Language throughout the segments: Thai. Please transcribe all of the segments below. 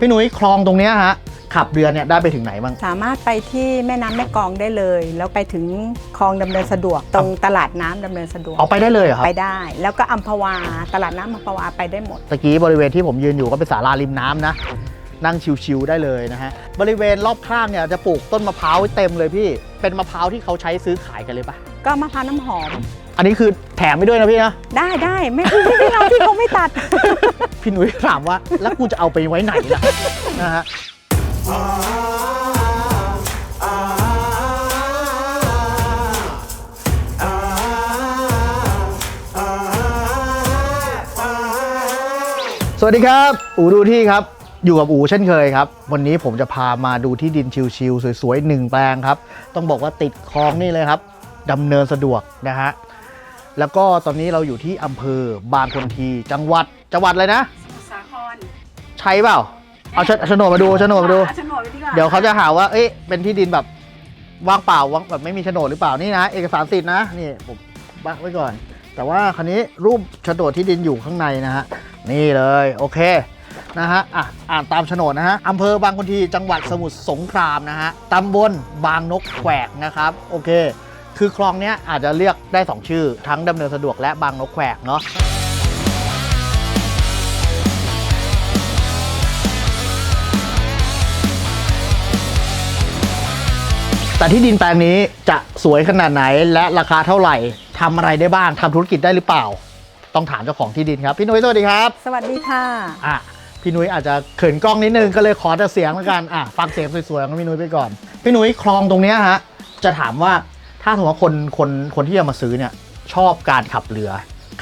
พี่หนุ่ยคลองตรงเนี้ยฮะขับเรือเนี่ยได้ไปถึงไหนบ้าง สามารถไปที่แม่น้ำแม่กลองได้เลย แล้วไปถึงคลองดำเนินสะดวก ตรงตลาดน้ำดำเนินสะดวก เอาไปได้เลยเหรอครับ ไปได้ แล้วก็อัมพวา ตลาดน้ำอัมพวาไปได้หมด ตะกี้บริเวณที่ผมยืนอยู่ก็เป็นศาลาริมน้ำนะ นั่งชิวๆได้เลยนะฮะ บริเวณรอบข้างเนี่ยจะปลูกต้นมะพร้าวไว้เต็มเลยพี่ เป็นมะพร้าวที่เขาใช้ซื้อขายกันเลยปะก็มะพร้าวน้ำหอม อันนี้คือแถมไปด้วยนะพี่นะ ได้ได้ไม่ไม่ไม่เอาที่เขาไม่ตัด พี่หนุ่ยถามว่า แล้วกูจะเอาไปไว้ไหนล่ะ นะฮะสวัสดีครับ อูดูที่ครับ อยู่กับอูเช่นเคยครับ วันนี้ผมจะพามาดูที่ดินชิวๆสวยๆหนึ่งแปลงครับ ต้องบอกว่าติดคลองนี่เลยครับดำเนินสะดวกนะฮะแล้วก็ตอนนี้เราอยู่ที่อำเภอบางคนทีจังหวัดจังหวัดอะไรนะสาครใช่เปล่า เอาโฉโฉนดมาดูโฉนดมาดู โฉนดดีกว่าเดี๋ยวเขาจะหาว่า เอ๊ะเป็นที่ดินแบบว่างเปล่าว่างแบบไม่มีโฉนดหรือเปล่านี่นะ เอกสารสิทธิ์นะนี่ผมบักไว้ก่อน แต่ว่าคันนี้รูปโฉนดที่ดินอยู่ข้างในนะฮะนี่เลยโอเค นะฮะอะอ่านตามโฉนดนะฮะอำเภอบางคนทีจังหวัดสมุทรสงครามนะฮะตำบลบางนกแขวกนะครับ โอเค คือคลองเนี้ยอาจจะเรียกได้ 2 ชื่อ ทั้งดำเนินสะดวกและบางนกแขวกเนาะแต่ที่ดินแปลงนี้จะสวยขนาดไหนและราคาเท่าไหร่ทำอะไรได้บ้างทำธุรกิจได้หรือเปล่า ต้องถามเจ้าของที่ดินครับ พี่นุ้ยสวัสดีครับ สวัสดีค่ะ อะ พี่นุ้ยอาจจะเขินกล้องนิดนึงก็เลยขอแต่เสียงแล้วกันอะฟังเสียงสวยๆของพี่นุ้ยไปก่อน พี่นุ้ยคลองตรงเนี้ยฮะจะถามว่าถ้าสมมติว่าคนคนคนที่จะมาซื้อเนี่ยชอบการขับเรือ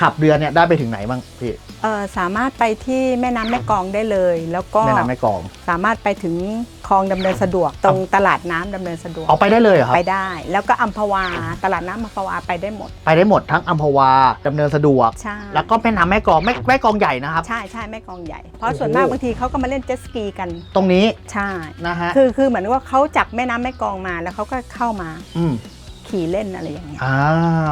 ขับเรือเนี่ยได้ไปถึงไหนบ้างพี่ เออสามารถไปที่แม่น้ำแม่กลองได้เลย แล้วก็แม่น้ำแม่กลอง สามารถไปถึงคลองดำเนินสะดวก ตรงตลาดน้ำดำเนินสะดวก เอาไปได้เลยเหรอครับ ไปได้ แล้วก็อัมพวา ตลาดน้ำอัมพวาไปได้หมด ไปได้หมดทั้งอัมพวาดำเนินสะดวก ใช่ แล้วก็แม่น้ำแม่กลองแม่แม่กลองใหญ่นะครับ ใช่ใช่แม่กลองใหญ่ เพราะโอ้โหส่วนมากบางทีเขาก็มาเล่นเจ็ตสกีกัน ตรงนี้ใช่ นะฮะคือคือเหมือนว่าเขาจับแม่น้ำแม่กลองมาแล้วเขาก็เข้ามา อืม ขี่เล่นอะไรอย่างเงี้ยอ่า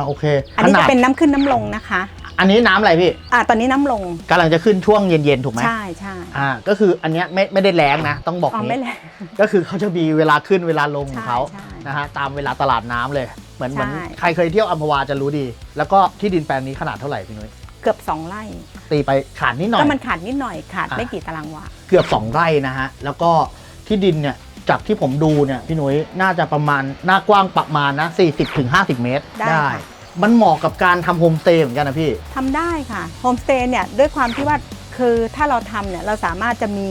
โอเคอันนี้ขจะนาดเป็นน้ำขึ้นน้ำลงนะคะอันนี้น้ำอะไรพี่อ่าตอนนี้น้ำลงกำลังจะขึ้นช่วงเย็นๆถูกไหมใช่ใช่อ่าก็คืออันเนี้ยไม่ไม่ได้แรงนะ ต้องบอกอ๋อไม่นี้แหละก็คือเขาจะมีเวลาขึ้นเวลาลงของเขาใช่ใช่นะฮะตามเวลาตลาดน้ำเลย เหมือนเหมือนใช่ใครเคยเที่ยวอัมพวาจะรู้ดี แล้วก็ที่ดินแปลงนี้ขนาดเท่าไหร่พี่นุ้ยเกือบสองไร่ตีไปขาดนิดหน่อย ก็มันขาดนิดหน่อยขาดอะ ไม่กี่ตารางวา เกือบ 2 ไร่นะฮะ แล้วก็ที่ดินเนี่ย จากที่ผมดูเนี่ยพี่นุ้ยน่าจะประมาณหน้ากว้างประมาณนะ 40ถึง50 เมตรได้ค่ะ มันเหมาะกับการทำโฮมสเตย์เหมือนกันนะพี่ ทำได้ค่ะโฮมสเตย์เนี่ยด้วยความที่ว่าคือถ้าเราทำเนี่ยเราสามารถจะมี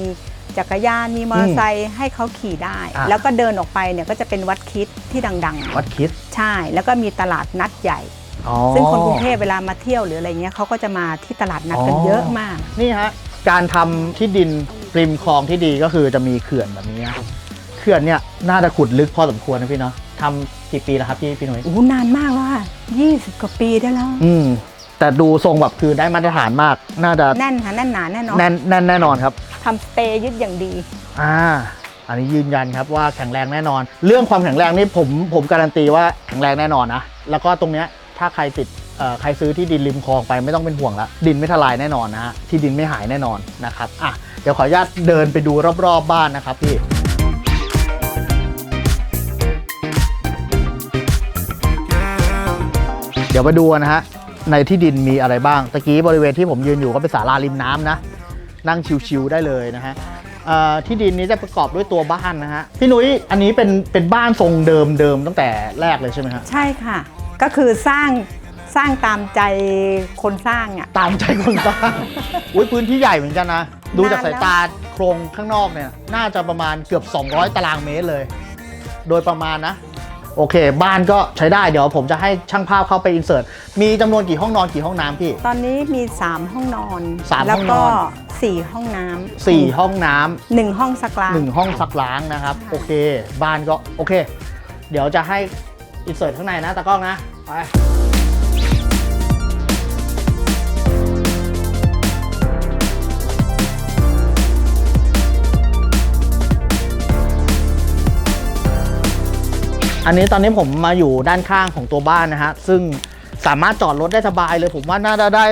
จักรยานมีมอเตอร์ไซค์ให้เขาขี่ได้ อะ แล้วก็เดินออกไปเนี่ยก็จะเป็นวัดคิดที่ดังวัดคิดๆ ใช่ แล้วก็มีตลาดนัดใหญ่ อ๋อ ซึ่งคนกรุงเทพเวลามาเที่ยวหรืออะไรเงี้ยเขาก็จะมาที่ตลาดนัดกันอ๋อ เยอะมาก นี่ฮะ การทำที่ดินริมคลองที่ดีก็คือจะมีเขื่อนแบบนี้นะ เขื่อนเนี่ยน่าจะขุดลึกพอสมควรนะพี่เนาะทำกี่ปีแล้วครับพี่พี่หนุ่ยโอ้โหนานมากแล้วค่ะ20กว่าปีได้แล้ว อืมแต่ดูทรงแบบคือได้มาตรฐานมาก น่าจะแน่นค่ะแน่นหนาแน่นอนแน่นแน่นแน่นอนครับทำสเตย์ยึดอย่างดี อ่า อันนี้ยืนยันครับว่าแข็งแรงแน่นอน เรื่องความแข็งแรงนี่ผมผมการันตีว่าแข็งแรงแน่นอนนะแล้วก็ตรงเนี้ยถ้าใครติดเอ่อใครซื้อที่ดินริมคลองไปไม่ต้องเป็นห่วงละดินไม่ทลายแน่นอนนะฮะที่ดินไม่หายแน่นอนนะครับอะเดี๋ยวขออนุญาตเดินไปดูรอบๆบบ้านนะครับพี่ เดี๋ยวไปดูนะฮะ ในที่ดินมีอะไรบ้าง ตะกี้บริเวณที่ผมยืนอยู่ก็เป็นศาลาริมน้ำนะ นั่งชิวๆได้เลยนะฮะเอ่อที่ดินนี้จะประกอบด้วยตัวบ้านนะฮะ พี่นุ้ย อันนี้เป็นเป็นบ้านทรงเดิมเดิมตั้งแต่แรกเลยใช่ไหมฮะ ใช่ค่ะ ก็คือสร้างสร้างตามใจคนสร้างอะ ตามใจคนสร้าง อุ้ยพื้นที่ใหญ่เหมือนกันนะ ดูจากนานแล้วสายตาโครงข้างนอกเนี่ย น่าจะประมาณเกือบ 200 ตารางเมตรเลย โดยประมาณนะ โอเค บ้านก็ใช้ได้เดี๋ยวผมจะให้ช่างภาพเข้าไปอินเสิร์ตมีจำนวนกี่ห้องนอนกี่ห้องน้ำพี่ ตอนนี้มี 3 ห้องนอน สามแล้วห้องนก็ อน 4 ห้องน้ำสี่ห้องน้ำ หนึ่งห้องสักล้าง หนึ่งห้องซักล้างนะครับใช่โอเค บ้านก็ โอเค เดี๋ยวจะให้อินเสิร์ตข้างในนะตากล้องนะ ไป อันนี้ตอนนี้ผมมาอยู่ด้านข้างของตัวบ้านนะฮะ ซึ่งสามารถจอดรถได้สบายเลย ผมว่าน่าจะได้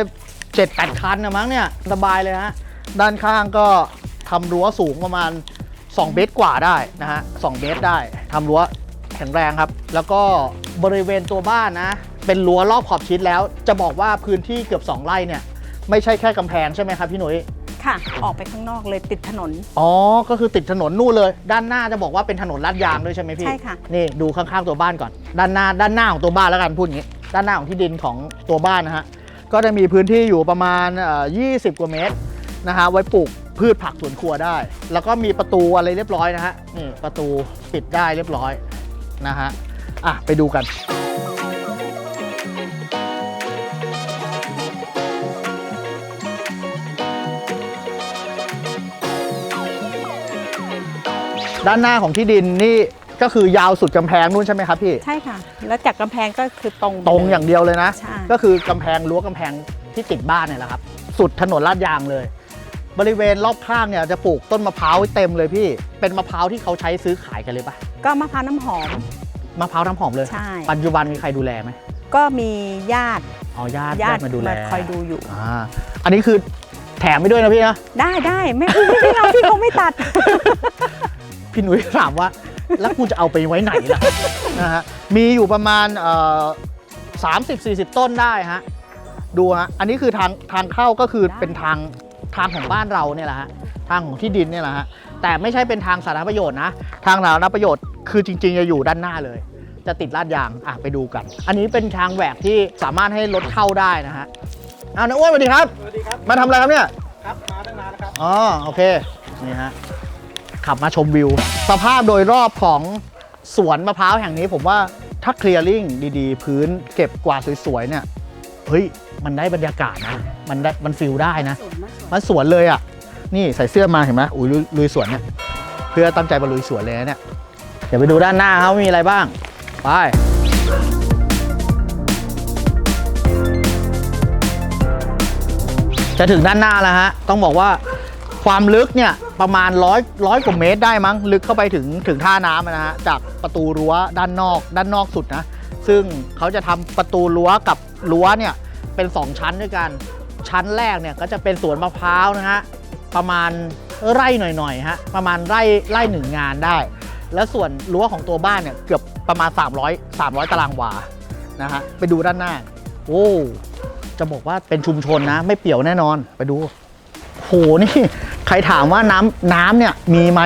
เจ็ดแปดคันนะมั้งเนี่ยสบายเลยฮะ ด้านข้างก็ทำรั้วสูงประมาณ 2 เมตรกว่าได้นะฮะ2เมตรได้ทำรั้วแข็งแรงครับ แล้วก็บริเวณตัวบ้านนะ เป็นรั้วรอบขอบชิดแล้ว จะบอกว่าพื้นที่เกือบ 2 ไร่เนี่ย ไม่ใช่แค่กำแพงใช่ไหมครับพี่หนุ่ย ค่ะ ออกไปข้างนอกเลยติดถนน อ๋อ ก็คือติดถนนนู่นเลย ด้านหน้าจะบอกว่าเป็นถนนลาดยางด้วยใช่ไหมพี่ใช่ค่ะ นี่ดูข้างๆตัวบ้านก่อน ด้านหน้าด้านหน้าของตัวบ้านแล้วกันพูดอย่างนี้ ด้านหน้าของที่ดินของตัวบ้านนะฮะ ก็จะมีพื้นที่อยู่ประมาณเอ่อ20 กว่าเมตรนะฮะไว้ปลูกพืชผักสวนครัวได้ แล้วก็มีประตูอะไรเรียบร้อยนะฮะ นี่ประตูปิดได้เรียบร้อยนะฮะ อะไปดูกัน ด้านหน้าของที่ดินนี่ก็คือยาวสุดกำแพงนู่นใช่ไหมครับพี่ ใช่ค่ะ แล้วจากกำแพงก็คือตรงตรงอย่างเดียวเลยนะ ใช่ ก็คือกำแพงรั้วกำแพงที่ติดบ้านเนี่ยแหละครับ สุดถนนลาดยางเลย บริเวณรอบข้างเนี่ยจะปลูกต้นมะพร้าวไว้เต็มเลยพี่ เป็นมะพร้าวที่เขาใช้ซื้อขายกันเลยปะก็มะพร้าวน้ำหอม มะพร้าวน้ำหอมเลย ใช่ ปัจจุบันมีใครดูแลไหมก็มีญาติอ๋อญาติญาญาติติมาดูแลมาคอยดูอยู่ อ่าอันนี้คือแถมไปด้วยนะพี่นะ ได้ได้ไม่ไม่เอาพี่เขาไม่ตัด พี่หนุ่ยถามว่า แล้วกูจะเอาไปไว้ไหนล่ะนะฮะมีอยู่ประมาณสามสิบสี่สิบต้นได้ฮะดูฮะอันนี้คือทางทางเข้าก็คือได้เป็นทางทางของบ้านเราเนี่ยแหละฮะทางของที่ดินเนี่ยแหละฮะแต่ไม่ใช่เป็นทางสาธารณประโยชน์นะ ทางสาธารณประโยชน์คือจริง ๆ จะอยู่ด้านหน้าเลย จะติดลาดยางอะไปดูกัน อันนี้เป็นทางแหวกที่สามารถให้รถเข้าได้นะฮะเอาน้าอ้วนสวัสดีครับสวัสดีครับ มาทำอะไรครับเนี่ยครับมาตั้งนานนะครับอ๋อโอเคนี่ฮะ ขับมาชมวิว สภาพโดยรอบของสวนมะพร้าวแห่งนี้ผมว่าถ้าเคลียร์ลิงดีๆ พื้นเก็บกวาดสวยๆเนี่ยเฮ้ยมันได้บรรยากาศนะมันได้มันฟิลได้นะ มันสวนเลยอะ นี่ใส่เสื้อมาเห็นไหมอุ้ยลุยลุยสวนเนี่ยเพื่อตั้งใจมาลุยสวนเลยนะเนี่ยเดี๋ยวไปดูด้านหน้าเขามีอะไรบ้าง ไปจะถึงด้านหน้าแล้วฮะ ต้องบอกว่า ความลึกเนี่ยประมาณร้อยร้อยกว่าเมตรได้มั้ง ลึกเข้าไปถึงถึงท่าน้ำนะฮะจากประตูรั้วด้านนอก ด้านนอกสุดนะ ซึ่งเขาจะทำประตูรั้วกับรั้วเนี่ยเป็น 2 ชั้นด้วยกัน ชั้นแรกเนี่ยก็จะเป็นสวนมะพร้าวนะฮะประมาณไร่หน่อยๆฮะประมาณไร่ไร่หนึ่งงานได้ แล้วส่วนรั้วของตัวบ้านเนี่ยเกือบประมาณ 300 300 ตารางวานะฮะไปดูด้านหน้า โอ้จะบอกว่าเป็นชุมชนนะ ไม่เปี่ยวแน่นอนไปดูโหนี่ ครถามว่าน้ำน้ำเนี่ยมีไหม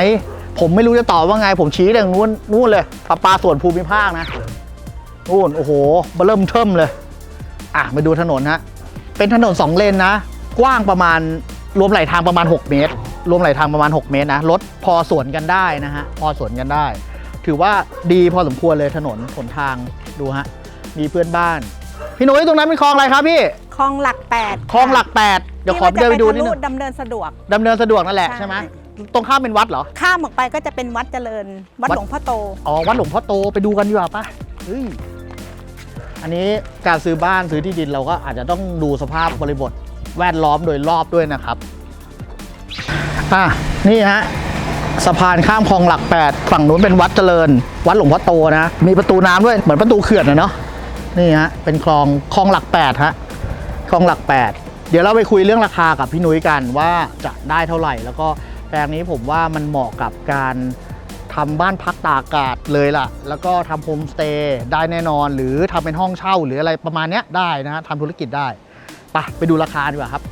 ผมไม่รู้จะตอบว่าไง ผมชี้ไปทางนู้นนู้นเลยปลาปลาส่วนภูมิภาคนะนู่นโอ้โหเบอเริ่มเทิมเลย อะมาดูถนนฮะเป็นถนนสองเลนนะ กว้างประมาณรวมไหลทางประมาณ 6 เมตร รวมไหลทางประมาณ 6 เมตรนะรถพอสวนกันได้นะฮะพอสวนกันได้ ถือว่าดีพอสมควรเลยถนนหนทางดูฮะมีเพื่อนบ้าน พี่หนุ่ยตรงนั้นเป็นคลองอะไรครับพี่ คลองหลักแปดคลองหลักแปดเดี๋ยวขอเดินไปดูนิดนึงดำเนินสะดวกดำเนินสะดวกนั่นแหละใช่ใช่ไหมตรงข้ามเป็นวัดเหรอ ข้ามออกไปก็จะเป็นวัดเจริญ วัดวัดหลวงพ่อโต อ๋อ วัดหลวงพ่อโตไปดูกันดีกว่าปะเฮ้ยอันนี้การซื้อบ้านซื้อที่ดินเราก็อาจจะต้องดูสภาพบริบทแวดล้อมโดยรอบด้วยนะครับ อะ นี่ฮะสะพานข้ามคลองหลัก 8 ฝั่งนู้นเป็นวัดเจริญ วัดหลวงพ่อโตนะ มีประตูน้ำด้วย เหมือนประตูเขื่อนนะเนาะ นี่ฮะ เป็นคลองคลองหลัก 8 ฮะ คลองหลัก 8 เดี๋ยวเราไปคุยเรื่องราคากับพี่นุ้ยกันว่าจะได้เท่าไหร่ แล้วก็แปลงนี้ผมว่ามันเหมาะกับการทำบ้านพักตากอากาศเลยล่ะ แล้วก็ทำโฮมสเตย์ได้แน่นอน หรือทำเป็นห้องเช่าหรืออะไรประมาณเนี้ยได้นะฮะทำธุรกิจได้ไปไปดูราคาดีกว่าครับ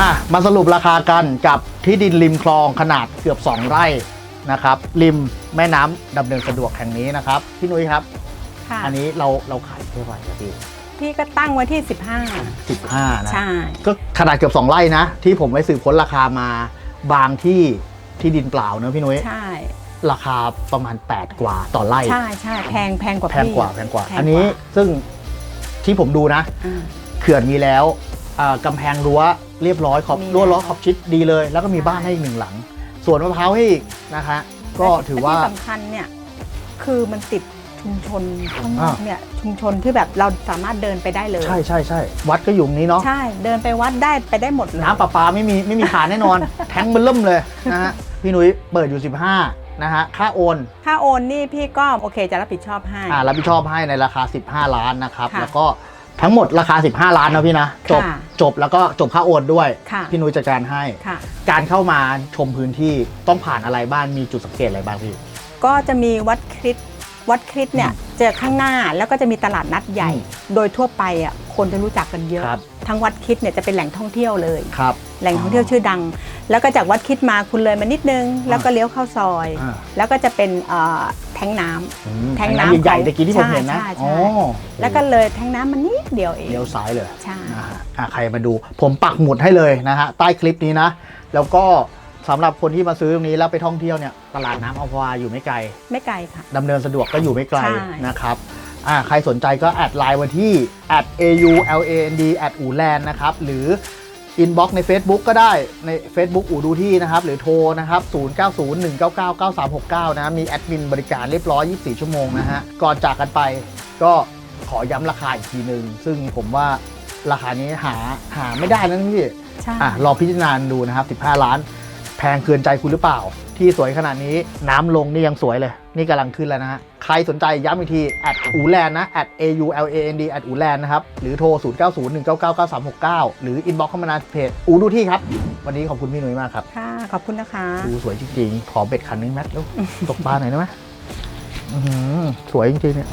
อะมาสรุปราคากันกับที่ดินริมคลองขนาดเกือบ 2 ไร่นะครับริมแม่น้ำดำเนินสะดวกแห่งนี้นะครับ พี่นุ้ยครับ ค่ะอันนี้เราเราขายเท่าไหร่ครับพี่พี่ก็ตั้งไว้ที่ 15นะ15ใช่ ก็ขนาดเกือบ 2 ไร่นะ ที่ผมไปสืบค้นราคามาบางที่ที่ดินเปล่าเนอะพี่นุ้ยใช่ ราคาประมาณ 8 กว่าต่อไร่ใช่ใช่แพงแพงกว่าแพงพี่ กว่าแพงกว่า แพงอันนี้ซึ่งที่ผมดูนะ อ่าเขื่อนมีแล้วอ่า กำแพงรั้วเรียบร้อยขอบมีรั้วแล้วล้อขอบชิดดีเลย แล้วก็มีบ้านให้อีกหนึ่งหลัง สวนมะพร้าวให้อีกนะคะ ก็ถือว่า และที่สำคัญเนี่ยคือมันติดชุมชนข้างนอกอ่า เนี่ยชุมชนที่แบบเราสามารถเดินไปได้เลย ใช่ใช่ใช่วัดก็อยู่ตรงนี้เนาะ ใช่เดินไปวัดได้ไปได้หมดเลยน้ำประปาไม่มีไม่มีขาดแน่นอน แทงมันเริ่มเลยนะฮะ พี่นุ้ยเปิดอยู่ 15 นะฮะ ค่าโอนค่าโอนนี่พี่ก็โอเคจะรับผิดชอบให้ อ่ารับผิดชอบให้ในราคา 15 ล้านนะครับ ค่ะ แล้วก็ ทั้งหมดราคา 15 ล้านนะพี่นะ จบค่ะจบแล้วก็จบค่าโอนด้วย ค่ะ พี่นุ้ยจัดการให้ ค่ะ การเข้ามาชมพื้นที่ต้องผ่านอะไรบ้างมีจุดสังเกตอะไรบ้างพี่ ก็จะมีวัดคริสต์วัดคริสต์เนี่ยเจอข้างหน้าแล้วก็จะมีตลาดนัดใหญ่ อืมโดยทั่วไปอะคนจะรู้จักกันเยอะ ครับ ทั้งวัดคริสต์เนี่ยจะเป็นแหล่งท่องเที่ยวเลย ครับ แหล่งท่องเที่ยวชื่อดัง แล้วก็จากวัดคริดมาคุณเลยมานิดนึง แล้วก็เลี้ยวเข้าซอย อ่า แล้วก็จะเป็นเอ่อ แทงน้ำ อืมแทงน้ำใหญ่ของๆตะกี้ที่ผมเห็นนะใช่ใช่ อ๋อแล้วก็เลยแทงน้ำมันนิดเดียวเอง เลี้ยวซ้ายเลยใช่ นะฮะอะใครมาดู ผมปักหมุดให้เลยนะฮะใต้คลิปนี้นะ แล้วก็สำหรับคนที่มาซื้อตรงนี้แล้วไปท่องเที่ยวเนี่ยตลาดน้ำอัมพวาอยู่ไม่ไกล ไม่ไกลค่ะ ดำเนินสะดวกก็อยู่ไม่ไกลใช่ นะครับอ่าใครสนใจก็แอดไลน์มาที่ at au land at อูแลนนะครับ หรือ inbox ใน Facebook ก็ได้ใน Facebook อูดูที่นะครับ หรือโทรนะครับ 0901999369 นะ มีแอดมินบริการเรียบร้อย 24 ชั่วโมงนะฮะ ก่อนจากกันไปก็ขอย้ำราคาอีกทีหนึ่ง ซึ่งผมว่าราคานี้หาหาไม่ได้แล้วนะพี่ ใช่ อะลองพิจารณาดูนะครับ 15 ล้าน แพงเกินใจคุณหรือเปล่า ที่สวยขนาดนี้น้ำลงนี่ยังสวยเลย นี่กำลังขึ้นแล้วนะฮะ ใครสนใจย้ำอีกที at อูแลนนะ at a u l a n d at อูแลนนะครับ หรือโทร 0 9 0 1 9 9 9 3 6 9 หรือ inbox เข้ามาในเพจอูดูที่ครับ วันนี้ขอบคุณพี่หนุ่ยมากครับ ค่ะ ขอบคุณนะคะดูสวยจริงๆ ขอเบ็ดคันนึงแม็กซ์แล้วตกปลาหน่อยได้ไหมอื้อหือสวยจริงๆเนี่ย